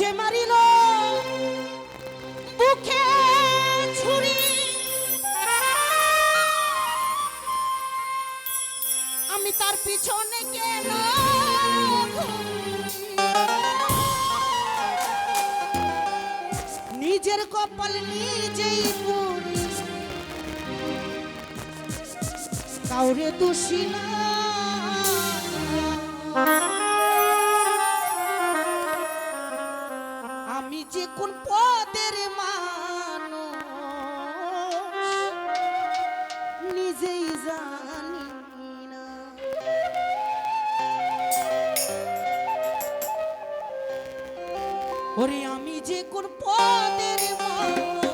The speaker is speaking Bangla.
যে মারিল। বুকে ছুরি। আমি তার পিছনে কেন নিজের কপাল নিজেই পুরি কাউরে দোষী না। ওরে আমি যে কোন পদের মানুষ